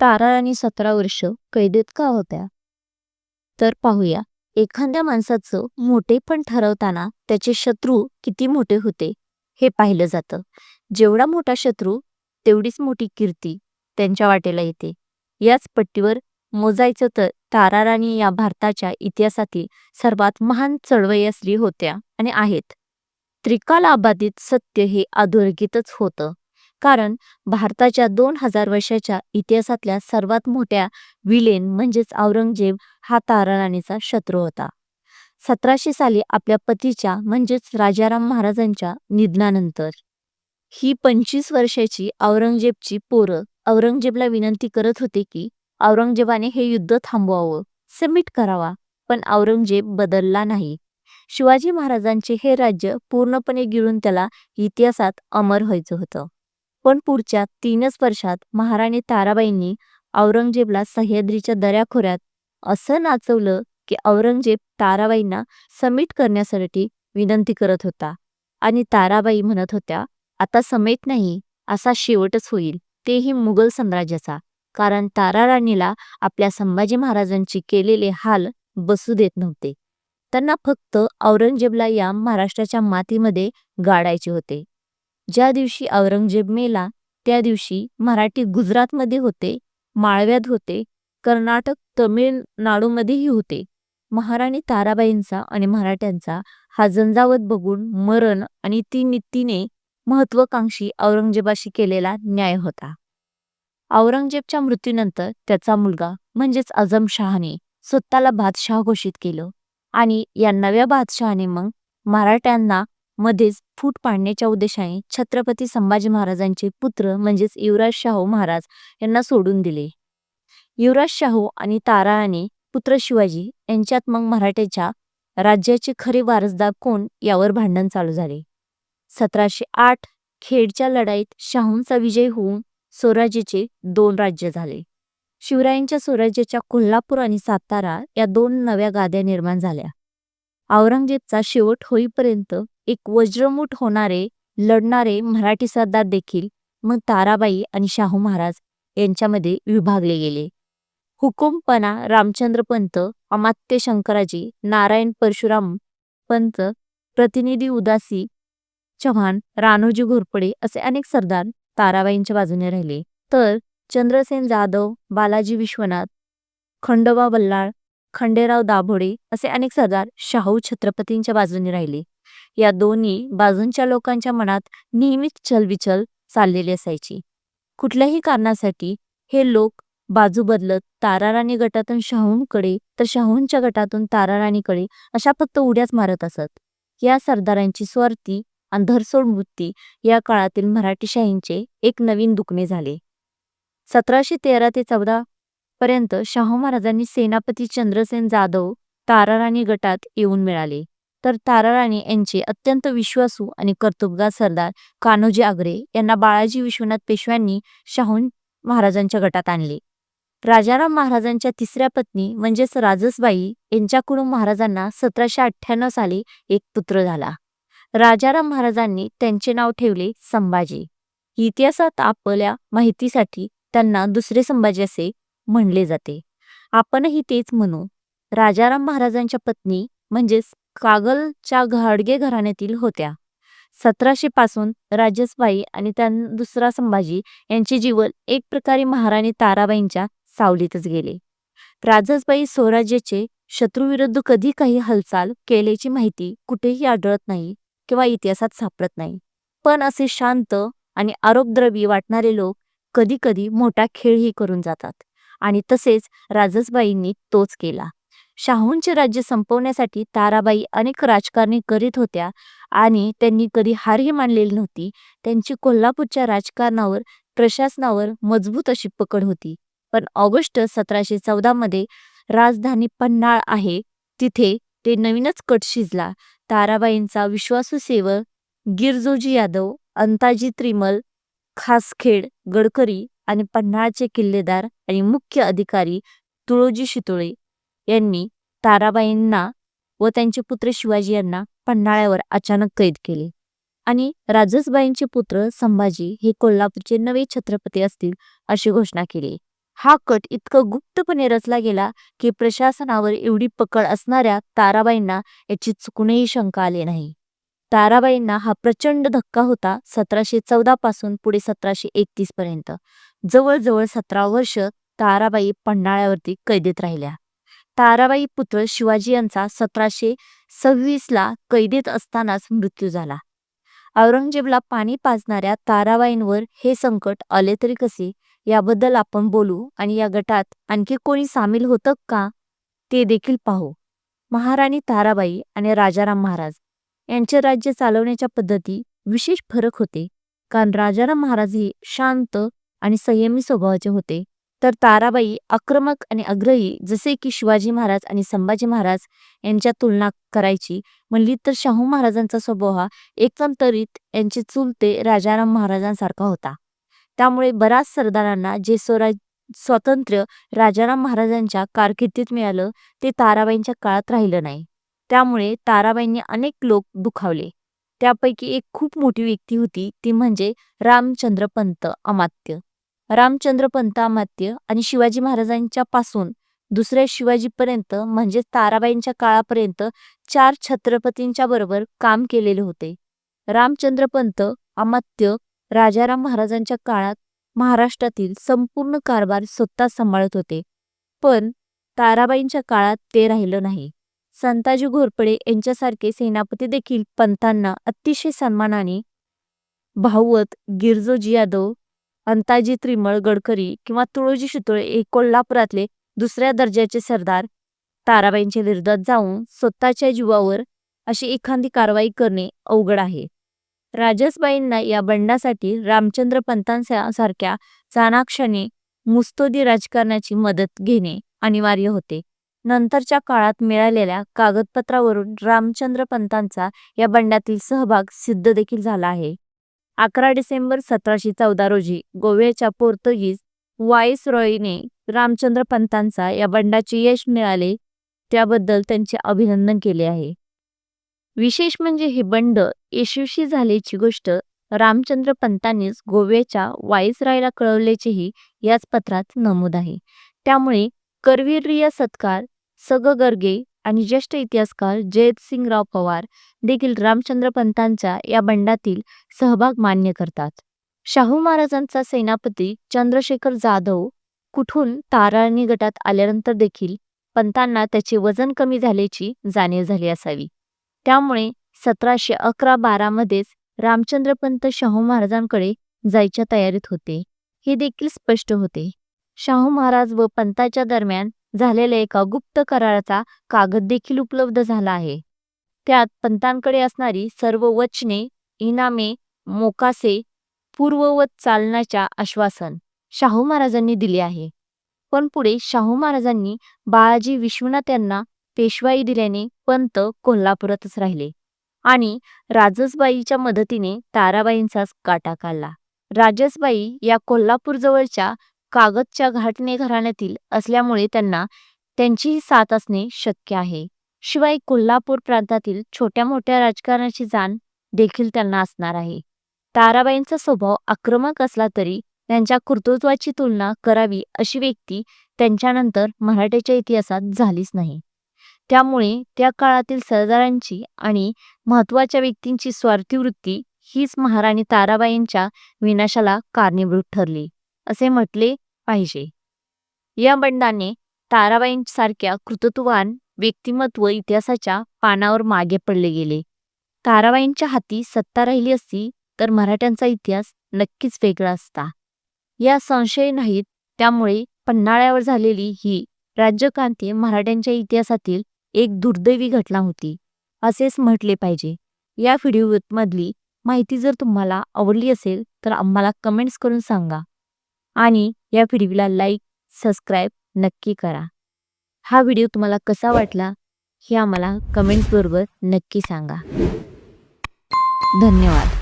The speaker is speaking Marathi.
ताराराणी सतरा वर्ष कैदेत का होत्या? तर पाहूया. एखाद्या माणसाचं मोठेपण ठरवताना त्याचे शत्रू किती मोठे होते हे पाहिलं जातं. जेवढा मोठा शत्रू तेवढीच मोठी कीर्ती त्यांच्या वाटेला येते. याच पट्टीवर मोजायचं तर ताराराणी या भारताच्या इतिहासातील सर्वात महान चळवळी असली होत्या आणि आहेत. त्रिकाल आबाधित सत्य हे अधोरेखितच होतं. कारण भारताच्या दोन हजार वर्षाच्या इतिहासातल्या सर्वात मोठ्या विलेन म्हणजेच औरंगजेब हा ताराराणीचा शत्रू होता. सतराशे साली आपल्या पतीच्या म्हणजेच राजाराम महाराजांच्या निधनानंतर ही पंचवीस वर्षाची औरंगजेबची पोरं औरंगजेबला विनंती करत होते की औरंगजेबाने हे युद्ध थांबवावं सबमिट करावा पण औरंगजेब बदलला नाही. शिवाजी महाराजांचे हे राज्य पूर्णपणे गिळून त्याला इतिहासात अमर व्हायचं होतं. पण पुढच्या तीनच वर्षात महाराणी ताराबाईंनी औरंगजेबला सह्याद्रीच्या दऱ्याखोऱ्यात असं नाचवलं की औरंगजेब ताराबाईंना समिट करण्यासाठी विनंती करत होता. आणि ताराबाई म्हणत होत्या आता समेत नाही असा शेवटच होईल तेही मुघल साम्राज्याचा. कारण ताराराणीला आपल्या संभाजी महाराजांची केलेले हाल बसू देत नव्हते. त्यांना फक्त औरंगजेबला या महाराष्ट्राच्या मातीमध्ये गाडायचे होते. ज्या दिवशी औरंगजेब मेला त्या दिवशी मराठी गुजरातमध्ये होते माळव्यात होते कर्नाटक तमिळनाडूमध्येही होते. महाराणी ताराबाईंचा आणि मराठ्यांचा हा झंझावत बघून मरण आणि ती नीतीने महत्वाकांक्षी औरंगजेबाशी केलेला न्याय होता. औरंगजेबच्या मृत्यूनंतर त्याचा मुलगा म्हणजेच आझमशहाने स्वतःला बादशाह घोषित केलं आणि या नव्या बादशहाने मग मराठ्यांना मध्येच फूट पाडण्याच्या उद्देशाने छत्रपती संभाजी महाराजांचे पुत्र म्हणजेच युवराज शाहू महाराज यांना सोडून दिले. युवराज शाहू आणि तारा आणि पुत्र शिवाजी यांच्यात मग मराठ्याच्या राज्याचे खरे वारसदार कोण यावर भांडण चालू झाले. सतराशे आठ खेडच्या लढाईत शाहूंचा विजय होऊन स्वराज्याचे दोन राज्य झाले. शिवरायांच्या स्वराज्याच्या कोल्हापूर आणि सातारा या दोन नव्या गाद्या निर्माण झाल्या. औरंगजेबचा शेवट होईपर्यंत एक वज्रमूठ होणारे लढणारे मराठी सरदार देखील मग ताराबाई आणि शाहू महाराज यांच्यामध्ये विभागले गेले. हुकुमपणा रामचंद्र पंत अमात्य शंकराजी नारायण परशुराम पंत प्रतिनिधी उदासी चव्हाण रानोजी घोरपडे असे अनेक सरदार ताराबाईंच्या बाजूने राहिले. तर चंद्रसेन जाधव बालाजी विश्वनाथ खंडोबा बल्लाळ खंडेराव दाभोडे असे अनेक सरदार शाहू छत्रपतींच्या बाजूने राहिले. या दोन्ही बाजूंच्या लोकांच्या मनात नेहमीच चलविचल चाललेली असायची. कुठल्याही कारणासाठी हे लोक बाजू बदलत ताराराणी गटातून शाहूंकडे तर शाहूंच्या गटातून ताराराणीकडे अशा फक्त उड्याच मारत असत. या सरदारांची स्वार्थी आणि धरसोड वृत्ती या काळातील मराठीशाहींचे एक नवीन दुखणे झाले. सतराशे तेरा ते चौदा पर्यंत शाहू महाराजांनी सेनापती चंद्रसेन जाधव ताराराणी गटात येऊन मिळाले. तर ताराराणी यांचे अत्यंत विश्वासू आणि कर्तुबगार सरदार कान्होजी आगरे यांना बाळाजी विश्वनाथ पेशव्यांनी शाहू महाराजांच्या गटात आणले. राजाराम महाराजांच्या तिसऱ्या पत्नी म्हणजेच राजसबाई यांच्याकडून महाराजांना सतराशे अठ्ठ्याण्णव साली एक पुत्र झाला. राजाराम महाराजांनी त्यांचे नाव ठेवले संभाजी. इतिहासात आपल्या माहितीसाठी त्यांना दुसरे संभाजी असे म्हणले जाते. आपणही तेच म्हणू. राजाराम महाराजांच्या पत्नी म्हणजेच कागलच्या घाडगे घराण्यातील होत्या. सतराशे पासून राजसबाई आणि त्या दुसरा संभाजी यांचे जीवन एक प्रकारे महाराणी ताराबाईंच्या सावलीतच गेले. राजसबाई स्वराज्याचे शत्रूविरुद्ध कधी काही हालचाल केल्याची माहिती कुठेही आढळत नाही किंवा इतिहासात सापडत नाही. पण असे शांत आणि आरोपद्रवी वाटणारे लोक कधी कधी मोठा खेळही करून जातात. आणि तसेच राजसबाईंनी तोच केला. शाहूंचे राज्य संपवण्यासाठी ताराबाई अनेक राजकारणी करीत होत्या आणि त्यांनी कधी हारही मानलेली नव्हती. त्यांची कोल्हापूरच्या राजकारणावर प्रशासनावर मजबूत अशी पकड होती. पण ऑगस्ट सतराशे चौदा मध्ये राजधानी पन्हाळ आहे. तिथे ते नवीनच कट शिजला. ताराबाईंचा विश्वासू सेवक गिरजोजी यादव अंताजी त्रिमल खासखेड गडकरी आणि पन्हाळचे किल्लेदार आणि मुख्य अधिकारी तुळोजी शितोळे यांनी ताराबाईंना व त्यांचे पुत्र शिवाजी यांना पन्हाळ्यावर अचानक कैद केले. आणि राजसबाईंचे पुत्र संभाजी हे कोल्हापूरचे नवे छत्रपती असतील अशी घोषणा केली. हा कट इतकं गुप्तपणे रचला गेला की प्रशासनावर एवढी पकड असणाऱ्या ताराबाईंना याची चुकूनही शंका आली नाही. ताराबाईंना हा प्रचंड धक्का होता सतराशे चौदा पासून पुढे सतराशे एकतीस पर्यंत. जवळजवळ सतरा वर्ष ताराबाई पन्हाळ्यावरती कैदेत राहिल्या. ताराबाई पुत्र शिवाजी यांचा सतराशे सव्वीस ला कैदेत असतानाच मृत्यू झाला. औरंगजेबला पाणी पाजणाऱ्या ताराबाईंवर हे संकट आले तरी कसे? याबद्दल आपण बोलू आणि या गटात आणखी कोणी सामील होतं का? ते देखील पाहू. महाराणी ताराबाई आणि राजाराम महाराज. यांचे राज्य चालवण्याच्या पद्धती विशेष फरक होते. कारण राजाराम महाराज हे शांत आणि संयमी स्वभावाचे होते. तर ताराबाई आक्रमक आणि आग्रही जसे की शिवाजी महाराज आणि संभाजी महाराज यांच्या तुलना करायची म्हणली तर शाहू महाराजांचा स्वभाव हा एकंदरीत यांचे चुलते राजाराम महाराजांसारखा होता. त्यामुळे बऱ्याच सरदारांना जे स्वराज स्वातंत्र्य राजाराम महाराजांच्या कारकिर्दीत मिळालं ते ताराबाईंच्या काळात राहिलं नाही. त्यामुळे ताराबाईंनी अनेक लोक दुखावले. त्यापैकी एक खूप मोठी व्यक्ती होती ती म्हणजे रामचंद्र पंत अमात्य. रामचंद्र पंत अमात्य आणि शिवाजी महाराजांच्या पासून दुसऱ्या शिवाजीपर्यंत म्हणजे ताराबाईंच्या काळापर्यंत चार छत्रपतींच्या बरोबर काम केलेले होते. रामचंद्र पंत अमात्य राजाराम महाराजांच्या काळात महाराष्ट्रातील संपूर्ण कारभार स्वतः सांभाळत होते. पण ताराबाईंच्या काळात ते राहिलं नाही. संताजी घोरपडे यांच्यासारखे सेनापती देखील पंतांना अतिशय सन्मानाने भाऊवत गिरजोजी यादव अंताजी त्रिमळ गडकरी किंवा तुळोजी शितोळे हे कोल्हापुरातले दुसऱ्या दर्जाचे सरदार ताराबाईंच्या विरोधात जाऊन स्वतःच्या जीवावर अशी एखादी कारवाई करणे अवघड आहे. राजसबाईंना या बंडासाठी रामचंद्र पंतांसारख्या चाणाक्षाने मुस्तोदी राजकारणाची मदत घेणे अनिवार्य होते. नंतरच्या काळात मिळालेल्या कागदपत्रावरून रामचंद्र पंतांचा या बंडातील सहभाग सिद्ध देखील झाला आहे. अकरा डिसेंबर सतराशे चौदा रोजी गोव्याच्या पोर्तुगीज वाईस रॉयने रामचंद्र पंतांचा या बंडाचे यश मिळाले त्याबद्दल त्यांचे अभिनंदन केले आहे. विशेष म्हणजे हे बंड यशस्वी झाल्याची गोष्ट रामचंद्र पंतांनीच गोव्याच्या वाईसरायला कळवल्याचेही याच पत्रात नमूद आहे. त्यामुळे करवीर्य सत्कार सग गर्गे आणि ज्येष्ठ इतिहासकार जयतसिंगराव पवार देखील रामचंद्र पंतांच्या या बंडातील सहभाग मान्य करतात. शाहू महाराजांचा सेनापती चंद्रशेखर जाधव कुठून ताराणी गटात आल्यानंतर देखील पंतांना त्याचे वजन कमी झाल्याची जाणीव झाली असावी. त्यामुळे सतराशे अकरा बारा मध्येच रामचंद्र पंत शाहू महाराजांकडे जायच्या तयारीत होते. हे देखील स्पष्ट होते. शाहू महाराज व पंताच्या दरम्यान झालेल्या एका गुप्त कराराचा कागद देखील उपलब्ध झाला आहे. त्यात पंतांकडे असणारी सर्व वचने इनामे मोकासे पूर्ववत चालण्याच्या आश्वासन शाहू महाराजांनी दिले आहे. पण पुढे शाहू महाराजांनी बाळाजी विश्वनाथ यांना पेशवाई दिल्याने पंत कोल्हापुरातच राहिले आणि राजसबाईच्या मदतीने ताराबाईंचाच काटा काढला. राजसबाई या कोल्हापूरजवळच्या कागदच्या घाटणे घराण्यातील असल्यामुळे त्यांना त्यांचीही साथ असणे शक्य आहे. शिवाय कोल्हापूर प्रांतातील छोट्या मोठ्या राजकारणाची जाण देखील त्यांना असणार आहे. ताराबाईंचा स्वभाव आक्रमक असला तरी त्यांच्या कर्तृत्वाची तुलना करावी अशी व्यक्ती त्यांच्यानंतर मराठ्याच्या इतिहासात झालीच नाही. त्यामुळे त्या काळातील सरदारांची आणि महत्त्वाच्या व्यक्तींची स्वार्थी वृत्ती हीच महाराणी ताराबाईंच्या विनाशाला कारणीभूत ठरली. असे म्हटले पाहिजे. या बंडाने ताराबाईंसारख्या कृतत्वान व्यक्तिमत्व इतिहासाच्या पानावर मागे पडले गेले. ताराबाईंच्या हाती सत्ता राहिली असती तर मराठ्यांचा इतिहास नक्कीच वेगळा असता. या संशय नाहीत त्यामुळे पन्हाळ्यावर झालेली ही राज्यक्रांती मराठ्यांच्या इतिहासातील एक दुर्दैवी घटना होती असेच म्हटले पाहिजे. या व्हिडिओमधली माहिती जर तुम्हाला आवडली असेल तर आम्हाला कमेंट्स करून सांगा. आणि या व्हिडिओला लाईक सबस्क्राईब नक्की करा. हा व्हिडिओ तुम्हाला कसा वाटला हे आम्हाला कमेंट्सबरोबर नक्की सांगा. धन्यवाद.